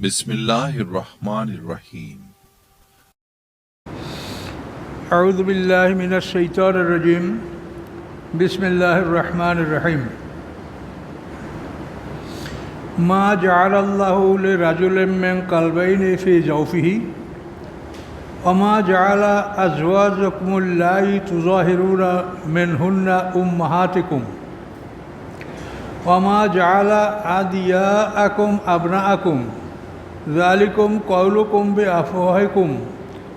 بسم الله الرحمن الرحيم أعوذ بالله من الشيطان الرجيم بسم الله الرحمن الرحيم ما جعل الله لرجل من قلبين في جوفه وما جعل أزواجكم اللائي تظاهرون منهن أمهاتكم وما جعل أدياءكم أبناءكم জালিকুম কৌলকুম বে আফওয়াহিকুম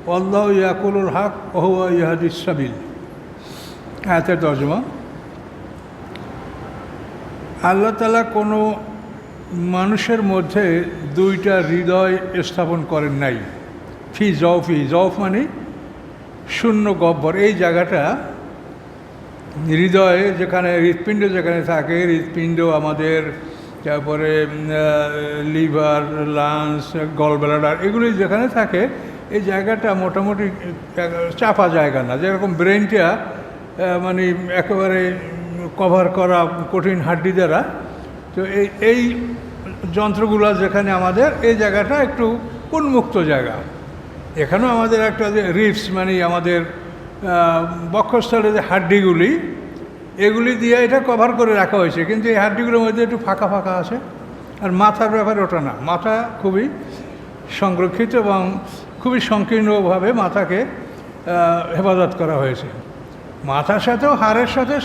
অল্লাহ ইয়াকুলুল হাক অহুয়া ইয়াহাদিস সাবিল এতে তর্জমা। আল্লাহ তালা কোনো মানুষের মধ্যে দুইটা হৃদয় স্থাপন করেন নাই। ফি জফি জফ মানে শূন্য গব্বর। এই জায়গাটা হৃদয়ে যেখানে হৃৎপিণ্ড যেখানে থাকে, হৃৎপিণ্ড আমাদের তারপরে লিভার, লাংস গলব্লাডার এগুলি যেখানে থাকে, এই জায়গাটা মোটামুটি চাপা জায়গা না। যেরকম ব্রেনটা মানে একেবারে কভার করা কঠিন হাড্ডি দ্বারা, তো এই এই যন্ত্রগুলো যেখানে আমাদের, এই জায়গাটা একটু উন্মুক্ত জায়গা। এখানেও আমাদের একটা যে রিপস মানে আমাদের বক্ষস্থলে যে হাড্ডিগুলি এগুলি দিয়ে এটা কভার করে রাখা হয়েছে, কিন্তু এই হাড্ডিগুলোর মধ্যে একটু ফাঁকা ফাঁকা আছে, আর মাথার ব্যাপারে ওটা না। মাথা খুবই সংরক্ষিত এবং খুবই সংকীর্ণভাবে মাথাকে হেফাজত করা হয়েছে। মাথার সাথেও হাড়ের সাথে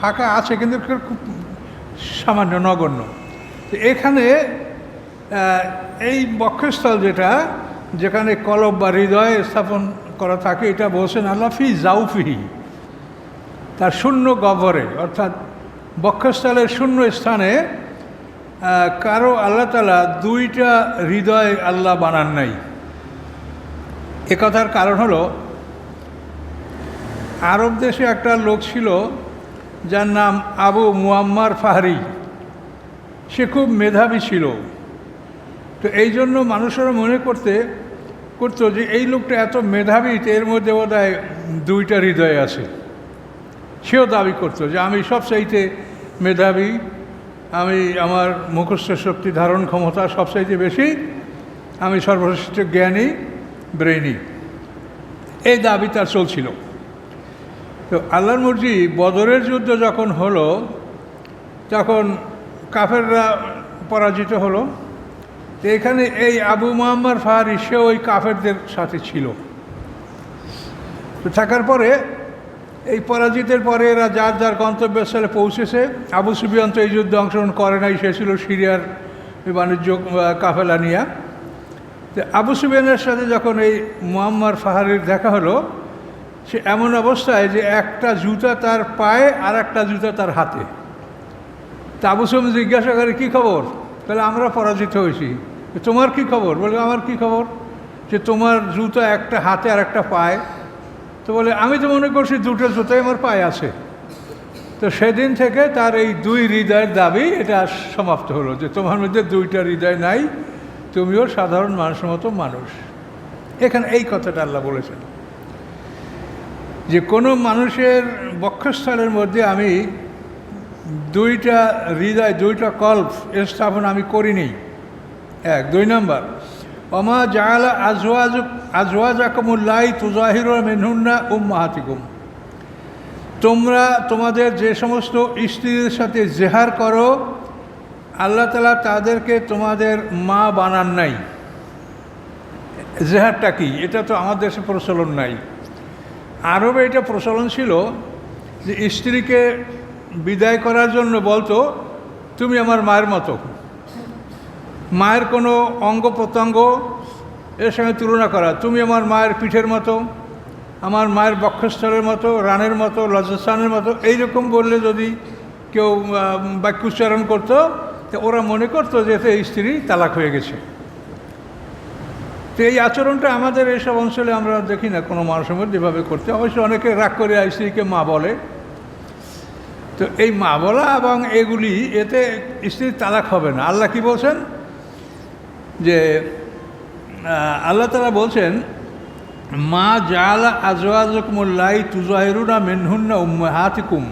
ফাঁকা আছে, কিন্তু খুব সামান্য, নগণ্য। তো এখানে এই বক্ষস্থল যেটা, যেখানে কলব বা হৃদয় স্থাপন করা থাকে, এটা বলছেন আল্লাহ ফি জাউফিহি। তার শূন্য গহ্বরে অর্থাৎ বক্ষস্থলের শূন্য স্থানে কারও আল্লাহ তালা দুইটা হৃদয় আল্লাহ বানান নাই। একথার কারণ হলো, আরব দেশে একটা লোক ছিল যার নাম আবু মুয়াম্মার ফাহারি। সে খুব মেধাবী ছিল। তো এই জন্য মানুষেরা মনে করতে, করতো যে এই লোকটা এত মেধাবী এর মধ্যে বোধ দুইটা হৃদয় আছে। সেও দাবি করতো যে আমি সব চাইতে মেধাবী, আমি আমার মুখস্থ শক্তি ধারণ ক্ষমতা সবচাইতে বেশি, আমি সর্বশ্রেষ্ঠ জ্ঞানী, ব্রেইনি। এই দাবি তার চলছিল। তো আল্লাহর মর্জি, বদরের যুদ্ধ যখন হলো, তখন কাফেররা পরাজিত হলো। এখানে এই আবু মোহাম্মদ ফাহারি সে ওই কাফেরদের সাথে ছিল। তো থাকার পরে এই পরাজিতের পরে এরা যার যার গন্তব্যস্থলে পৌঁছেছে। আবু সুবিয়ান তো এই যুদ্ধে অংশগ্রহণ করে নাই, সে ছিল সিরিয়ার বাণিজ্য কাফেলা নিয়া। তো আবু সুবিয়ানের সাথে যখন এই মোহাম্মার ফাহারির দেখা হলো, সে এমন অবস্থায় যে একটা জুতা তার পায়ে আর একটা জুতা তার হাতে। তা আবু সুবিয়ান জিজ্ঞাসা করে, কী খবর? তাহলে আমরা পরাজিত হয়েছি। তোমার কি খবর? বলে আমার কি খবর? যে তোমার জুতা একটা হাতে আর একটা পায়ে। তো বলে, আমি তো মনে করছি দুটো জুতোই আমার পায়ে আছে। তো সেদিন থেকে তার এই দুই হৃদয়ের দাবি এটা সমাপ্ত হলো, যে তোমার মধ্যে দুইটা হৃদয় নাই, তুমিও সাধারণ মানুষের মতো মানুষ। এখানে এই কথাটা আল্লাহ বলেছেন, যে কোনো মানুষের বক্ষস্থলের মধ্যে আমি দুইটা হৃদয়, দুইটা কল্প স্থাপন আমি করিনি। এক, দুই নম্বর অমা জাহালা আজওয়াজ আজওয়াজ আকমুল্লাই তুজাহির মেনহুন্না উম্মাহাতিকুম। তোমরা তোমাদের যে সমস্ত স্ত্রীদের সাথে জেহার করো, আল্লাহ তালা তাদেরকে তোমাদের মা বানান নাই। জেহারটা কি? এটা তো আমার দেশে প্রচলন নাই। আরবে এটা প্রচলন ছিল যে স্ত্রীকে বিদায় করার জন্য বলতো, তুমি আমার মায়ের মতো। মায়ের কোনো অঙ্গ প্রত্যঙ্গ এর সঙ্গে তুলনা করা। তুমি আমার মায়ের পিঠের মতো, আমার মায়ের বক্ষস্থলের মতো, রানের মতো, লজ্জাস্থানের মতো, এইরকম বললে যদি কেউ বাক্য উচ্চারণ করতো, তো ওরা মনে করতো যে এই স্ত্রী তালাক হয়ে গেছে। তো এই আচরণটা আমাদের এইসব অঞ্চলে আমরা দেখি না, কোনো মানুষের মধ্যে এভাবে করতে। অবশ্য অনেকে রাগ করে স্ত্রীকে মা বলে। তো এই মা বলা এবং এগুলি, এতে স্ত্রীর তালাক হবে না। আল্লাহ কি বলছেন? যে আল্লাহ তালা বলছেন, মা জালা আজওয়াজকুমুল্লাই তুজাহিরুনা মেনহুন্না উম্মাহাতিকুম।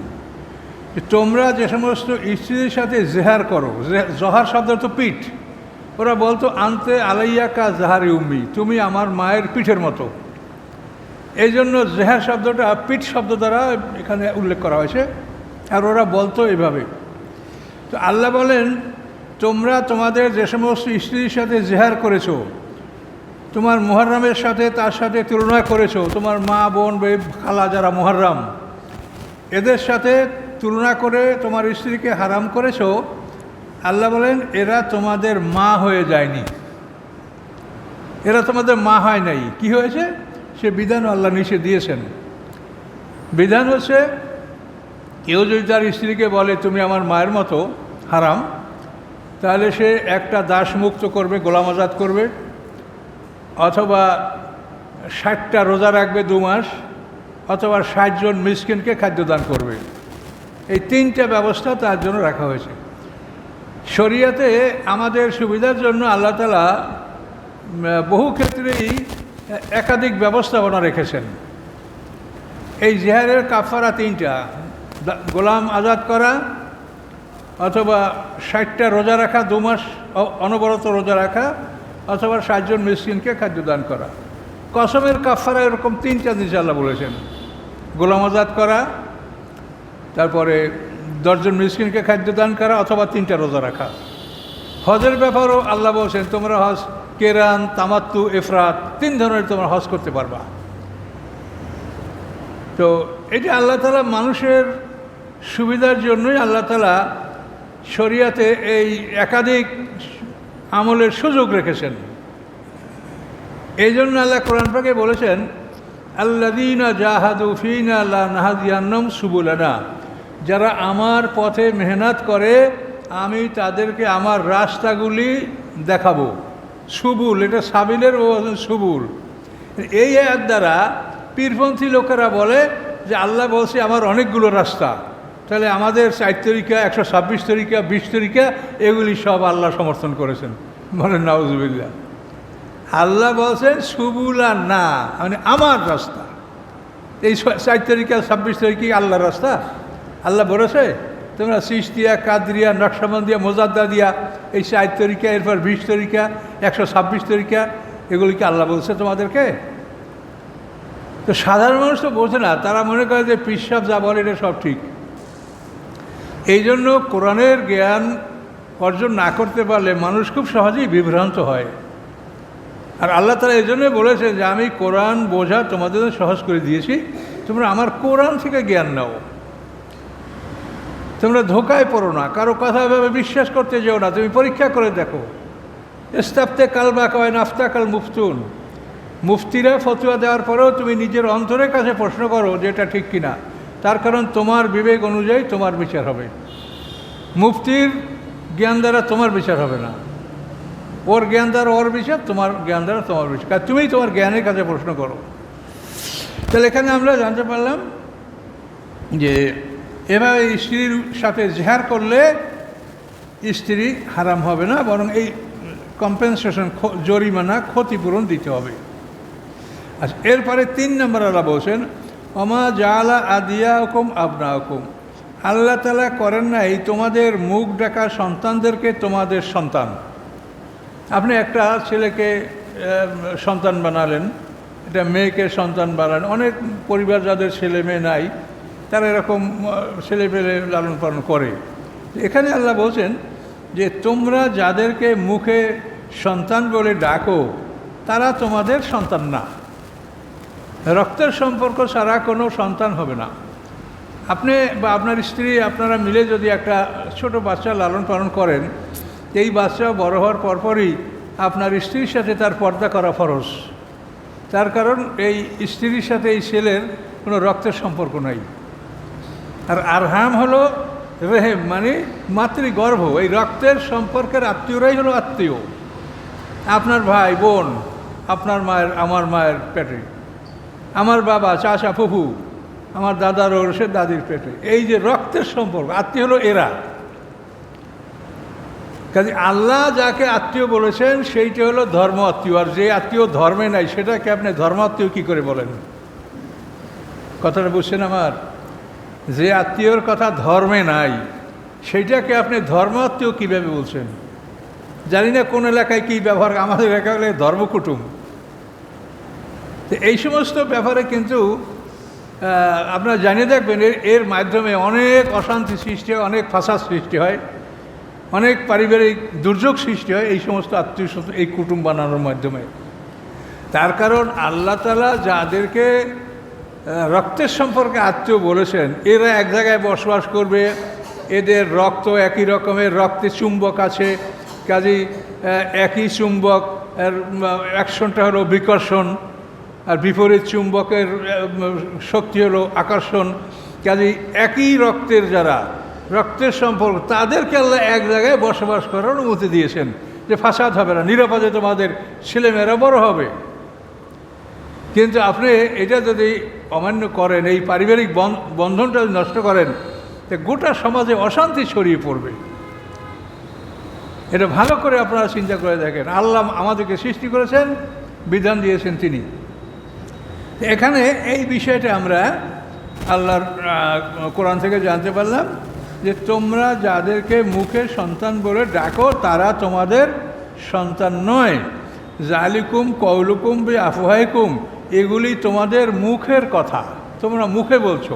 তোমরা যে সমস্ত স্ত্রীদের সাথে জেহার করো জহার শব্দ তো পিঠ। ওরা বলতো, আনতে আলাইয়া কা জাহারি উম্মি, তুমি আমার মায়ের পিঠের মতো। এই জন্য জেহার শব্দটা পিঠ শব্দ দ্বারা এখানে উল্লেখ করা হয়েছে, আর ওরা বলতো এভাবে তো আল্লাহ বলেন, তোমরা তোমাদের যে সমস্ত স্ত্রীর সাথে জেহার করেছ তোমার মোহরমের সাথে তার সাথে তুলনা করেছ। তোমার মা, বোন বে খালা যারা মোহরম এদের সাথে তুলনা করে তোমার স্ত্রীকে হারাম করেছ। আল্লাহ বলেন, এরা তোমাদের মা হয়ে যায়নি। এরা তোমাদের মা হয় নাই। কি হয়েছে? সে বিধান আল্লাহ নিষে দিয়েছেন। বিধান হচ্ছে, কেউ যদি তার স্ত্রীকে বলে, তুমি আমার মায়ের মতো, হারাম, তাহলে সে একটা দাস মুক্ত করবে, গোলাম আজাদ করবে। অথবা ষাটটা রোজা রাখবে দু মাস, অথবা ষাটজন মিসকিনকে খাদ্যদান করবে। এই তিনটা ব্যবস্থা তার জন্য রাখা হয়েছে। শরিয়াতে আমাদের সুবিধার জন্য আল্লাহ তালা বহু ক্ষেত্রেই একাধিক ব্যবস্থাপনা রেখেছেন। এই জেহারের কাফারা তিনটা গোলাম আজাদ করা, অথবা ষাটটা রোজা রাখা, দু মাস অনবরত রোজা রাখা অথবা ষাটজন মিসকিনকে খাদ্যদান করা। কসমের কাফারা এরকম তিনটা জিনিস আল্লাহ বলেছেন। গোলাম আজাদ করা, তারপরে দশজন মিসকিনকে খাদ্যদান করা, অথবা তিনটা রোজা রাখা। হজের ব্যাপারও আল্লাহ বলছেন, তোমরা হজ, কেরান, তামাত্তু, এফরাত, তিন ধরনের তোমরা হজ করতে পারবা। তো এটা আল্লাহ তালা মানুষের সুবিধার জন্যই আল্লাহ তালা শরিয়াতে এই একাধিক আমলের সুযোগ রেখেছেন। এই জন্য আল্লাহ কোরআন পাকে বলেছেন আল্লাদিনা জাহাদু ফিনা আল্লাহ নাহাদিয়ান্নম সুবুলানা। যারা আমার পথে মেহনত করে, আমি তাদেরকে আমার রাস্তাগুলি দেখাবো। সুবুল, এটা সাবিলের সুবুল। এই আয়াত দ্বারা পীরপন্থী লোকেরা বলে যে, আল্লাহ বলছে, আমার অনেকগুলো রাস্তা। তাহলে আমাদের চার তরিকা একশো ছাব্বিশ তরিকা বিশ তরিকা এগুলি সব আল্লাহ সমর্থন করেছেন। বলেন নওয়াজুবিল্লা আল্লাহ বলছেন, সুবুলা না মানে আমার রাস্তা। এই চার তারিখে, ছাব্বিশ তারিখে আল্লাহর রাস্তা? আল্লাহ বলেছে, তোমরা সিস্তিয়া, কাদরিয়া, নকশাবন্দিয়া, মোজাদ্দা দিয়া এই চার তরিকা এরপর বিশ তারিখা, একশো ছাব্বিশ তারিখা এগুলিকে আল্লাহ বলছে তোমাদেরকে? তো সাধারণ মানুষ তো বোঝে না, তারা মনে করে যে পিসাব যা বলে এটা সব ঠিক। এই জন্য কোরআনের জ্ঞান অর্জন না করতে পারলে মানুষ খুব সহজেই বিভ্রান্ত হয়। আর আল্লাহ তালা এই জন্যই বলেছেন যে, আমি কোরআন বোঝা তোমাদের সহজ করে দিয়েছি। তোমরা আমার কোরআন থেকে জ্ঞান নাও। তোমরা ধোকায় পড়ো না। কারও কথা এভাবে বিশ্বাস করতে যেও না। তুমি পরীক্ষা করে দেখো। ইস্তাফতে কাল বা কয়, নাফতা কাল মুফতুন। মুফতিরা ফতুয়া দেওয়ার পরেও তুমি নিজের অন্তরের কাছে প্রশ্ন করো যে, এটা ঠিক কিনা। তার কারণ তোমার বিবেক অনুযায়ী তোমার বিচার হবে। মুফতির জ্ঞান দ্বারা তোমার বিচার হবে না। ওর জ্ঞান দ্বারা ওর বিচার, তোমার জ্ঞান দ্বারা তোমার বিচার। কারণ তোমার জ্ঞানের কাছে প্রশ্ন করো। তাহলে এখানে আমরা জানতে পারলাম যে এভাবে স্ত্রীর সাথে জেহার করলে স্ত্রী হারাম হবে না, বরং এই কম্পেনসেশন জরিমানা ক্ষতিপূরণ দিতে হবে। আচ্ছা এরপরে তিন নম্বর আল্লাহ বলছেন অমা জালা আদিয়া হুকুম আবনা হুকুম আল্লাহ তালা করেন নাই তোমাদের মুখ ডাকা সন্তানদেরকে তোমাদের সন্তান। আপনি একটা ছেলেকে সন্তান বানালেন এটা মেয়েকে সন্তান বানালেন। অনেক পরিবার যাদের ছেলে মেয়ে নাই, তারা এরকম ছেলে পেলে লালন পালন করে। এখানে আল্লাহ বলছেন যে তোমরা যাদেরকে মুখে সন্তান বলে ডাকো, তারা তোমাদের সন্তান না। রক্তের সম্পর্ক ছাড়া কোনো সন্তান হবে না। আপনি বা আপনার স্ত্রী, আপনারা মিলে যদি একটা ছোট বাচ্চা লালন পালন করেন, এই বাচ্চা বড় হওয়ার পরপরই আপনার স্ত্রীর সাথে তার পর্দা করা ফরজ। তার কারণ এই স্ত্রীর সাথে এই ছেলের কোনো রক্তের সম্পর্ক নাই। আর আরহাম হলো রেহেম মানে মাতৃগর্ভ। এই রক্তের সম্পর্কের আত্মীয়রাই হলো আত্মীয়। আপনার ভাই, বোন, আপনার মায়ের, আমার মায়ের পেটে। আমার বাবা, চাচা, ফুফু, আমার দাদার ওর সে দাদির পেটে। এই যে রক্তের সম্পর্ক, আত্মীয় হলো এরা। কাজে আল্লাহ যাকে আত্মীয় বলেছেন, সেইটা হলো ধর্ম আত্মীয়। আর যে আত্মীয় ধর্মে নাই, সেটাকে আপনি ধর্ম আত্মীয় কী করে বলেন? কথাটা বুঝছেন আমার? যে আত্মীয়র কথা ধর্মে নাই, সেইটাকে আপনি ধর্ম আত্মীয় কীভাবে বলছেন? জানি না কোন এলাকায় কী ব্যবহার, আমাদের এলাকায় হলে ধর্মকুটুম। তো এই সমস্ত ব্যাপারে কিন্তু আপনারা জানিয়ে দেখবেন এর মাধ্যমে অনেক অশান্তি সৃষ্টি হয়, অনেক ফাসাদ সৃষ্টি হয়, অনেক পারিবারিক দুর্যোগ সৃষ্টি হয় এই সমস্ত আত্মীয় এই কুটুম বানানোর মাধ্যমে। তার কারণ আল্লাহ তালা যাদেরকে রক্তের সম্পর্কে আত্মীয় বলেছেন, এরা এক জায়গায় বসবাস করবে, এদের রক্ত একই রকমের, রক্তে চুম্বক আছে, কাজেই একই চুম্বক অ্যাকশনটা হলো বিকর্ষণ আর বিপরীত চুম্বকের শক্তি হলো আকর্ষণ। কাজেই একই রক্তের যারা, রক্তের সম্পর্ক, তাদেরকে আল্লাহ এক জায়গায় বসবাস করার অনুমতি দিয়েছেন যে ফাসাদ হবে না, নিরাপদে তোমাদের ছেলেমেয়েরা বড় হবে। কিন্তু আপনি এটা যদি অমান্য করেন, এই পারিবারিক বন- বন্ধনটা যদি নষ্ট করেন, তো গোটা সমাজে অশান্তি ছড়িয়ে পড়বে। এটা ভালো করে আপনারা চিন্তা করে দেখেন। আল্লাহ আমাদেরকে সৃষ্টি করেছেন, বিধান দিয়েছেন তিনি। এখানে এই বিষয়টা আমরা আল্লাহর কোরআন থেকে জানতে পারলাম যে তোমরা যাদেরকে মুখে সন্তান বলে ডাকো, তারা তোমাদের সন্তান নয়। জালিকুম কৌলুকুম বি আফহাইকুম এগুলি তোমাদের মুখের কথা। তোমরা মুখে বলছো।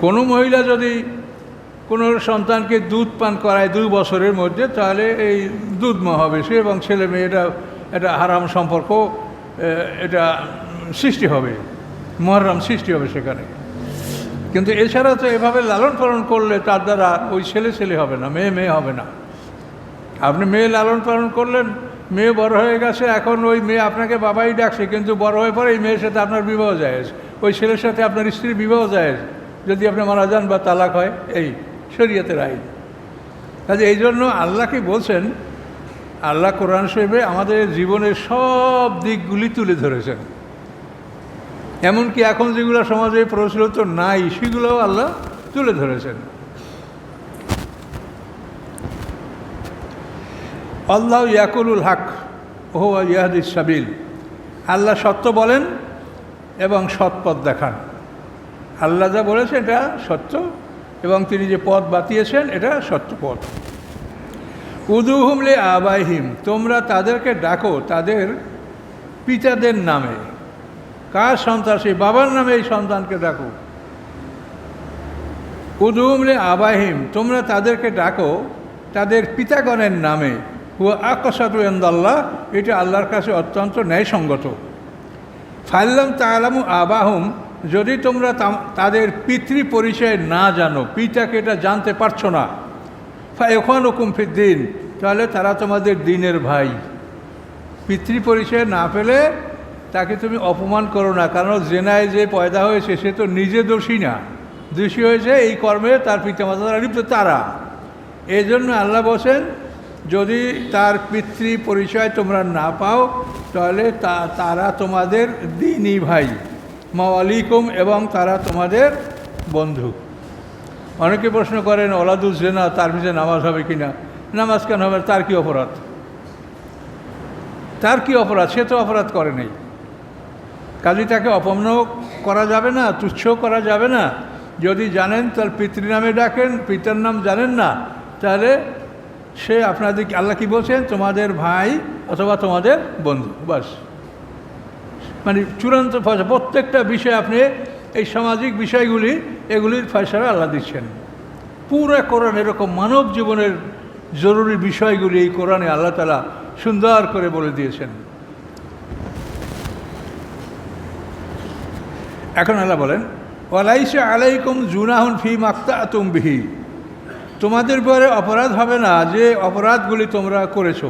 কোনো মহিলা যদি কোনো সন্তানকে দুধ পান করায় দুই বছরের মধ্যে, তাহলে এই দুধ হবে সে এবং ছেলে মেয়ে এটা হারাম সম্পর্ক এটা সৃষ্টি হবে, মহরম সৃষ্টি হবে সেখানে। কিন্তু এছাড়া তো এভাবে লালন পালন করলে তার দ্বারা ওই ছেলে ছেলে হবে না, মেয়ে মেয়ে হবে না। আপনি মেয়ে লালন পালন করলেন, মেয়ে বড় হয়ে গেছে, এখন ওই মেয়ে আপনাকে বাবাই ডাকছে, কিন্তু বড় হয়ে পরে এই মেয়ের সাথে আপনার বিবাহ যায়। ওই ছেলের সাথে আপনার স্ত্রীর বিবাহ যায়, যদি আপনি মারা যান বা তালাক হয়, এই শরীয়তের আইন। কাজে এই জন্য আল্লাহকে বলছেন আল্লাহ কোরআন শরীফে আমাদের জীবনের সব দিকগুলি তুলে ধরেছেন। এমনকি এখন যেগুলো সমাজে প্রচলিত নাই, সেগুলোও আল্লাহ তুলে ধরেছেন। আল্লাহ ইয়াকুলুল হক ওহো ইয়াহাদিস সাবিল। আল্লাহ সত্য বলেন এবং সৎপথ দেখান। আল্লাহ যা বলেছে এটা সত্য এবং তিনি যে পথ বাতিয়েছেন, এটা সত্য পথ। উদুহুমলে আবাহিম তোমরা তাদেরকে ডাকো, তাদের পিতাদের নামে। কার সন্তান? সেই বাবার নামে এই সন্তানকে ডাকো। উদুমলে আবাহিম তোমরা তাদেরকে ডাকো, তাদের পিতাগণের নামে। হুয়া আল্লাহ এটা আল্লাহর কাছে অত্যন্ত ন্যায়সঙ্গত। ফাইল্লাম তালামু আবাহুম, যদি তোমরা তাদের পিতৃ পরিচয় না জানো, পিতাকে এটা জানতে পারছ না। এখন হুকুম দিন তাহলে তারা তোমাদের দিনের ভাই। পিতৃ পরিচয় না পেলে তাকে তুমি অপমান করো না, কারণ জেনায় যে পয়দা হয়েছে সে তো নিজে দোষী না। দোষী হয়েছে এই কর্মে তার পিতামাতা দ্বারা লিপ্ত, তারা। এই জন্য আল্লাহ বলছেন, যদি তার পিতৃ পরিচয় তোমরা না পাও, তাহলে তা, তারা তোমাদের দিনই ভাই। মাওয়ালিকুম এবং তারা তোমাদের বন্ধু। অনেকে প্রশ্ন করেন, ওলাদুল জেনা তার পিছনে নামাজ হবে কি না নামাজ কেন হবে? তার কি অপরাধ? তার কি অপরাধ? সে তো অপরাধ করে নেই। কাজে তাকে অপমান করা যাবে না তুচ্ছও করা যাবে না। যদি জানেন তার পিতৃ নামে ডাকেন, পিতার নাম জানেন না, তাহলে সে আপনাদের আল্লাহ কি বলছেন? তোমাদের ভাই অথবা তোমাদের বন্ধু, বাস। মানে চূড়ান্ত ফয়সা প্রত্যেকটা বিষয় আপনি এই সামাজিক বিষয়গুলি, এগুলির ফয়সালা আল্লাহ দিচ্ছেন। পুরো কোরআন এরকম মানব জীবনের জরুরি বিষয়গুলি এই কোরআনে আল্লাহ তালা সুন্দর করে বলে দিয়েছেন। এখন আল্লাহ বলেন, ওয়ালাইসা আলাইকুম জুনাহুন ফি মাক্তা বিহি। তোমাদের পরে অপরাধ হবে না যে অপরাধগুলি তোমরা করেছ।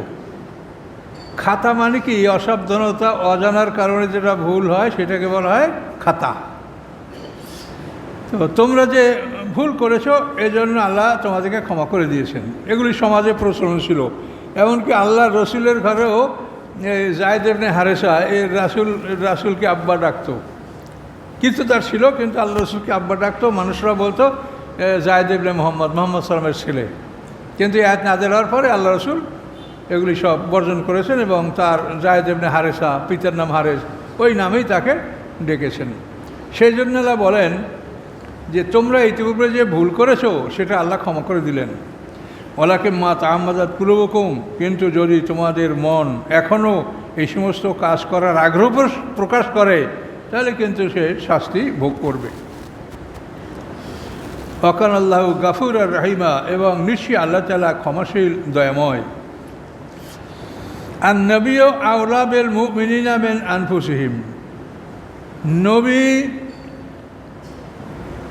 খাতা মানে কি? অসাবধানতা, অজানার কারণে যেটা ভুল হয় সেটাকে বলা হয় খাতা। তো তোমরা যে ভুল করেছ, এজন্য আল্লাহ তোমাদেরকে ক্ষমা করে দিয়েছেন। এগুলি সমাজে প্রচলন ছিল। এমনকি আল্লাহ রসুলের ঘরেও জায়দেবনে হারেসা এই রাসুল, রাসুলকে আব্বা ডাকতো। কিন্তু তার ছিল, কিন্তু আল্লাহ রসুলকে আব্বা ডাকতো, মানুষরা বলতো জায়দেবনে মোহাম্মদ মোহাম্মদ সালামের ছেলে। কিন্তু এক নাজের হওয়ার পরে আল্লাহ রসুল এগুলি সব বর্জন করেছেন এবং তার জায়দেবনে হারেসা, পিতার নাম হারেস, ওই নামেই তাকে ডেকেছেন। সেই জন্য বলেন যে তোমরা ইতিপূর্বে যে ভুল করেছ, সেটা আল্লাহ ক্ষমা করে দিলেন। ওলাকে মা তাহমাদাত পুরবকম কিন্তু যদি তোমাদের মন এখনও এই সমস্ত কাজ করার আগ্রহ প্রকাশ করে, তাহলে কিন্তু সে শাস্তি ভোগ করবে। অকান আল্লাহ গাফুর আর রাহিমা এবং নিশ্চয়ই আল্লাহ তালা ক্ষমাশীল, দয়াময়। আর নবীও আউলাবেল মুমিনিনা মেন আনফুসিহিম। নবী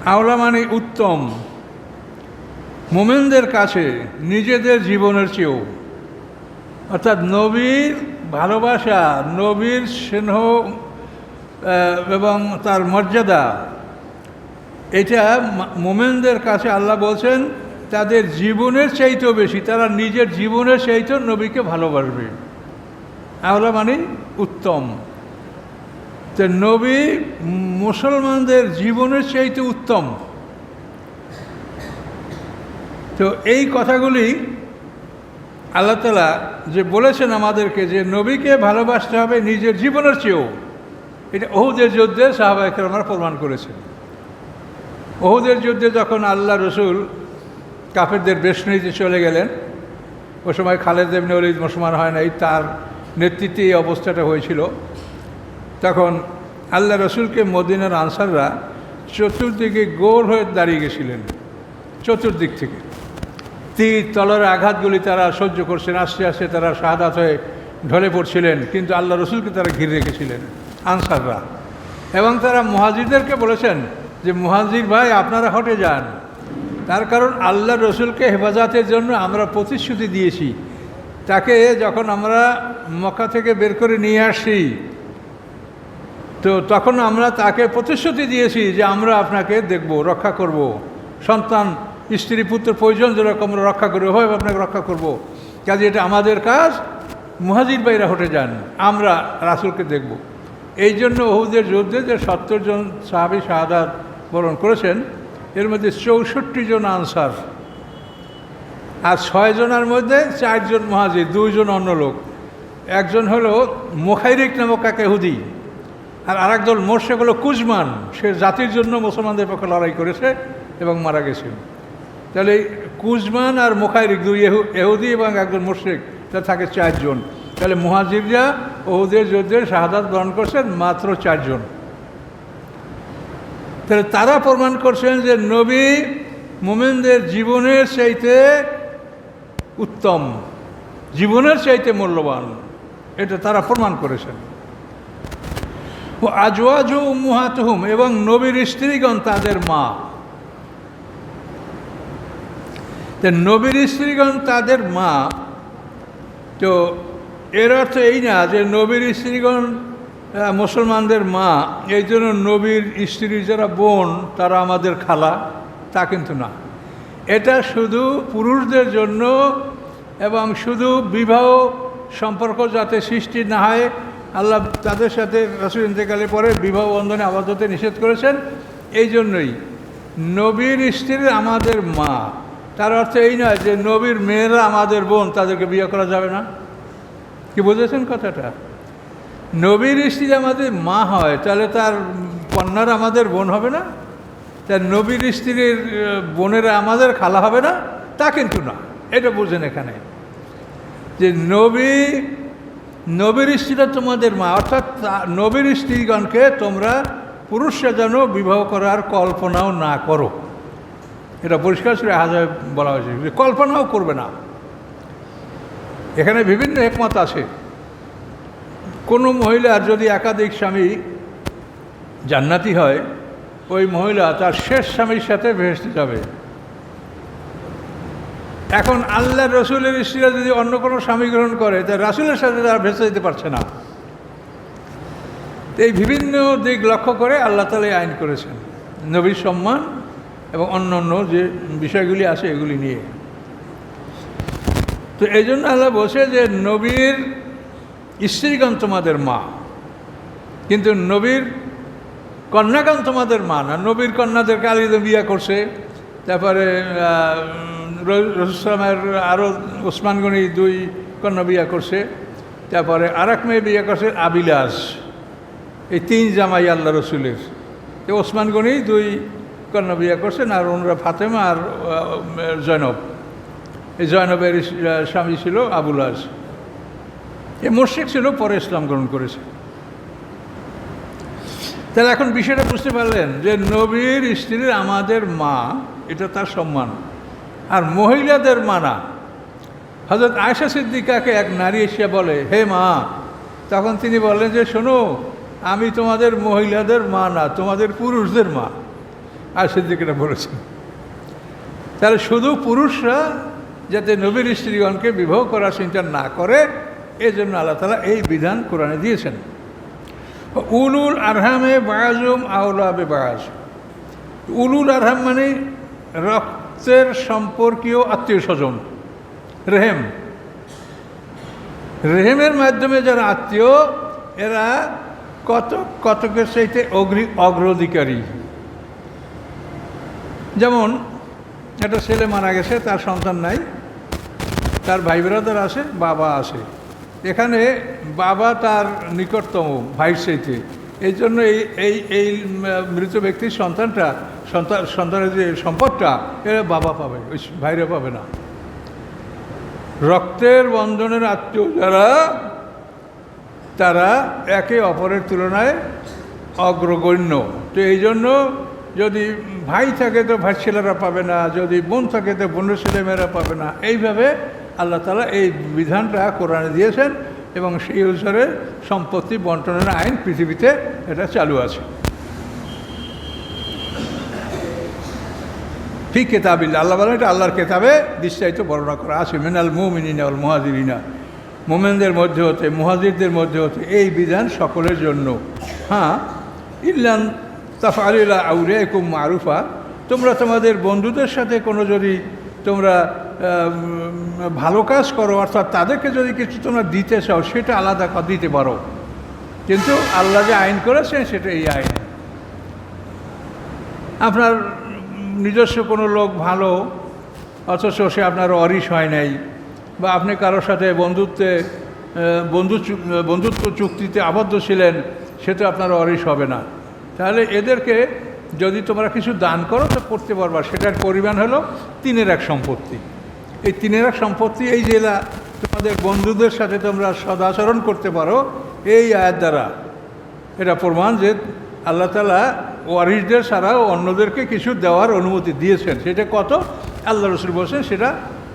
আওলা মানে উত্তম। মোমেনদের কাছে নিজেদের জীবনের চেয়েও। অর্থাৎ নবীর ভালোবাসা, নবীর স্নেহ এবং তার মর্যাদা, এটা মোমেনদের কাছে আল্লাহ বলছেন, তাদের জীবনের চাইতেও বেশি, তারা নিজের জীবনের চাইতেও নবীকে ভালোবাসবে। আওলা মানে উত্তম। তো নবী মুসলমানদের জীবনের চাইতে উত্তম। তো এই কথাগুলি আল্লাহ তালা যে বলেছেন আমাদেরকে যে নবীকে ভালোবাসতে হবে নিজের জীবনের চেয়েও। এটা ওহুদের যুদ্ধে সাহাবাহিকের আমরা প্রমাণ করেছেন। ওহুদের যুদ্ধে যখন আল্লাহ রসুল কাফেরদের বেশ নিতে চলে গেলেন ও সময় খালেদ এমনি অলিদ মুসলমান হয় নাই, তার নেতৃত্বে এই অবস্থাটা হয়েছিল। তখন আল্লাহ রসুলকে মদিনার আনসাররা চতুর্দিকে গোল হয়ে দাঁড়িয়ে গেছিলেন, চতুর্দিক থেকে। তীর, তলের আঘাতগুলি তারা সহ্য করছেন, আস্তে আস্তে তারা শাহাদাত হয়ে ঢলে পড়ছিলেন, কিন্তু আল্লাহ রসুলকে তারা ঘিরে রেখেছিলেন, আনসাররা। এবং তারা মহাজিরদেরকে বলেছেন যে, মহাজির ভাই, আপনারা হটে যান। তার কারণ আল্লাহ রসুলকে হেফাজতের জন্য আমরা প্রতিশ্রুতি দিয়েছি। তাকে যখন আমরা মক্কা থেকে বের করে নিয়ে আসি তো তখন আমরা তাকে প্রতিশ্রুতি দিয়েছি যে আমরা আপনাকে দেখব, রক্ষা করব। সন্তান, স্ত্রী, পুত্র, প্রয়োজন যেরকম আমরা রক্ষা করব ওভাবে আপনাকে রক্ষা করব। কাজে এটা আমাদের কাজ। মুহাজির বাইরা হটে যান, আমরা রাসুলকে দেখব। এই জন্য ওহুদের যুদ্ধে যে সত্তর জন সাহাবি শাহাদাত বরণ করেছেন, এর মধ্যে চৌষট্টি জন আনসার। আর ছয় জনের মধ্যে চারজন মহাজির, দুইজন অন্য লোক। একজন হলো মোখাইরিক নামক এক এহুদি। আর আরেকদল মোর্শেক হলো কুজমান, সে জাতির জন্য মুসলমানদের পক্ষে লড়াই করেছে এবং মারা গেছে। তাহলে কুজমান আর মোখাইরিক দুই এহু, এহুদি এবং একজন মোর্শেক তা থাকে চারজন। তাহলে মুহাজিররা ওহুদের যুদ্ধের শাহাদাত গ্রহণ করছেন মাত্র চারজন। তাহলে তারা প্রমাণ করছেন যে নবী মোমেনদের জীবনের চাইতে উত্তম, জীবনের চাইতে মূল্যবান, এটা তারা প্রমাণ করেছেন। ও আজওয়াজ মুহাতহুম এবং নবীর স্ত্রীগণ তাদের মা। তো নবীর স্ত্রীগণ তাদের মা। তো এর অর্থ এই না যে নবীর স্ত্রীগণ মুসলমানদের মা, এই জন্য নবীর স্ত্রীর যারা বোন, তারা আমাদের খালা, তা কিন্তু না। এটা শুধু পুরুষদের জন্য এবং শুধু বিবাহ সম্পর্ক যাতে সৃষ্টি না হয় আল্লাহ তাদের সাথে রসুল ইন্তেকালে পরে বিবাহ বন্ধনে আবদ্ধ হতে নিষেধ করেছেন। এই জন্যই নবীর স্ত্রী আমাদের মা। তার অর্থ এই নয় যে নবীর মেয়েরা আমাদের বোন, তাদেরকে বিয়ে করা যাবে না। কি বুঝেছেন কথাটা? নবীর স্ত্রী আমাদের মা হয়, তাহলে তার কন্যারা আমাদের বোন হবে না? তার নবীর স্ত্রীর বোনেরা আমাদের খালা হবে না? তা কিন্তু না। এটা বুঝেন এখানে। যে নবী নবীর স্ত্রীরা তোমাদের মা, অর্থাৎ নবীর স্ত্রীগণকে তোমরা পুরুষরা যেন বিবাহ করার কল্পনাও না করো। এটা পরিষ্কার করে হাজার বলা হয়েছে। কল্পনাও করবে না। এখানে বিভিন্ন একমত আছে। কোনো মহিলার যদি একাধিক স্বামী জান্নাতি হয়, ওই মহিলা তার শেষ স্বামীর সাথে ভেসতে যাবে। এখন আল্লাহ রসুলের স্ত্রীরা যদি অন্য কোনো স্বামী গ্রহণ করে, তা রাসুলের সাথে তারা ভেসে যেতে পারছে না। এই বিভিন্ন দিক লক্ষ্য করে আল্লাহ তালা আইন করেছেন। নবীর সম্মান এবং অন্য অন্য যে বিষয়গুলি আছে এগুলি নিয়ে। তো এই জন্য আল্লাহ বলছে যে নবীর স্ত্রীগণ তোমাদের মা। কিন্তু নবীর কন্যাগণ তোমাদের মা না। নবীর কন্যাদেরকে আলিদে বিয়া করছে। তারপরে রসুলামের আরও ওসমান দুই কন্যা বিয়া করছে তারপরে আর এক মেয়ে বিয়ে করছে আবিলাস এই তিন জামাই আল্লাহ রসুলের। তো ওসমান দুই কন্যা বিয়া করছেন আর ওনারা ফাতেমা আর জয়নব এই জয়নবের স্বামী ছিল আবুল আস এ ছিল, পরে ইসলাম গ্রহণ করেছে। তাহলে এখন বিষয়টা বুঝতে পারলেন যে নবীর স্ত্রীর আমাদের মা, এটা তার সম্মান। আর মহিলাদের মানা। হজরত আয়সা সিদ্দিকাকে এক নারী এসে বলে, হে মা। তখন তিনি বললেন যে, শোনো, আমি তোমাদের মহিলাদের মা না, তোমাদের পুরুষদের মা। আর সিদ্দিকেরা বলেছেন, তাহলে শুধু পুরুষরা যাতে নবীর স্ত্রীগণকে বিবাহ করার চিন্তা না করে এই জন্য আল্লাহ তালা এই বিধান কোরআনে দিয়েছেন। উলুল আরহামে বায়াজুম আউলাবে বায়াজ। উলুল আরহাম মানে রক্তের সম্পর্কীয় আত্মীয় স্বজন। রেহেম। রেহেমের মাধ্যমে যারা আত্মীয়, এরা কত, কতকের চাইতে অগ্রি অগ্রাধিকারী? যেমন, একটা ছেলে মারা গেছে, তার সন্তান নাই, তার ভাই ব্রাদার আছে, বাবা আছে। এখানে বাবা তার নিকটতম, ভাইয়ের চাইতে। এই জন্য এই এই মৃত ব্যক্তির সন্তানটা সন্তান সন্তানের যে সম্পদটা এরা বাবা পাবে, ওই ভাইরা পাবে না। রক্তের বন্ধনের আত্মীয় যারা, তারা একে অপরের তুলনায় অগ্রগণ্য। তো এই জন্য যদি ভাই থাকে তো ভাই ছেলেরা পাবে না, যদি বোন থাকে তো বোনের ছেলেমেয়েরা পাবে না। এইভাবে আল্লাহ তালা এই বিধানটা কোরআনে দিয়েছেন এবং সেই অনুসারে সম্পত্তি বন্টনের আইন পৃথিবীতে এটা চালু আছে। ফি কেতাবিল্লা আল্লাহ বলেন এটা আল্লাহর কেতাবে বিস্তারিত বর্ণনা করা আছে। মিনাল মুমিনিনা আল মুহাজিরিনা। মোমেনদের মধ্যে হতে, মুহাজিরদের মধ্যে হতে এই বিধান সকলের জন্য। হ্যাঁ ইল্লান তাফালিলা আউরিয়াকুম মারুফা। তোমরা তোমাদের বন্ধুদের সাথে কোনো যদি তোমরা ভালো কাজ করো, অর্থাৎ তাদেরকে যদি কিছু তোমরা দিতে চাও, সেটা আলাদা দিতে পারো। কিন্তু আল্লাহ যে আইন করেছেন, সেটা এই আইন। আপনার নিজস্ব কোনো লোক ভালো, অথচ সে আপনার অরিস হয় নাই, বা আপনি কারোর সাথে বন্ধুত্বে বন্ধু বন্ধুত্ব চুক্তিতে আবদ্ধ ছিলেন সেটা আপনার অরিস হবে না। তাহলে এদেরকে যদি তোমরা কিছু দান করো, তো করতে পারবা। সেটার পরিমাণ হলো তিনের এক সম্পত্তি। এই তিনের এক সম্পত্তি, এই জেলা তোমাদের বন্ধুদের সাথে তোমরা সদাচরণ করতে পারো, এই আয়ের দ্বারা। এটা প্রমাণ যে আল্লাহ ওয়ারিসদের ছাড়াও অন্যদেরকে কিছু দেওয়ার অনুমতি দিয়েছেন। সেটা কত? আল্লাহ রসুল বলছেন, সেটা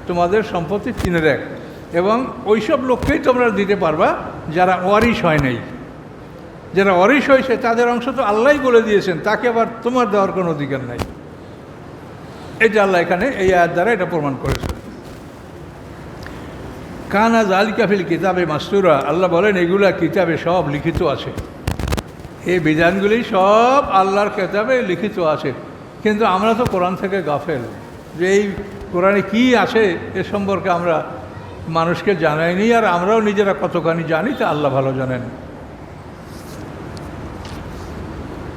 তোমাদের সম্পত্তি তিনের এক এবং ওইসব লোককেই তোমরা দিতে পারবা যারা ওয়ারিস হয় নাই। যারা অরিস হয়েছে, তাদের অংশ তো আল্লাহই বলে দিয়েছেন, তাকে আবার তোমার দেওয়ার কোনো অধিকার নাই। এটা আল্লাহ এখানে এই আয়াত দ্বারা এটা প্রমাণ করেছেন। কানা জালিকাফিল কিতাবে মাস্তুরা, আল্লাহ বলেন, এগুলা কিতাবে সব লিখিত আছে। এই বিধানগুলি সব আল্লাহর কেতাবে লিখিত আছে। কিন্তু আমরা তো কোরআন থেকে গাফেল। যে এই কোরআনে কী আছে এ সম্পর্কে আমরা মানুষকে জানাইনি, আর আমরাও নিজেরা কতখানি জানি তা আল্লাহ ভালো জানেন।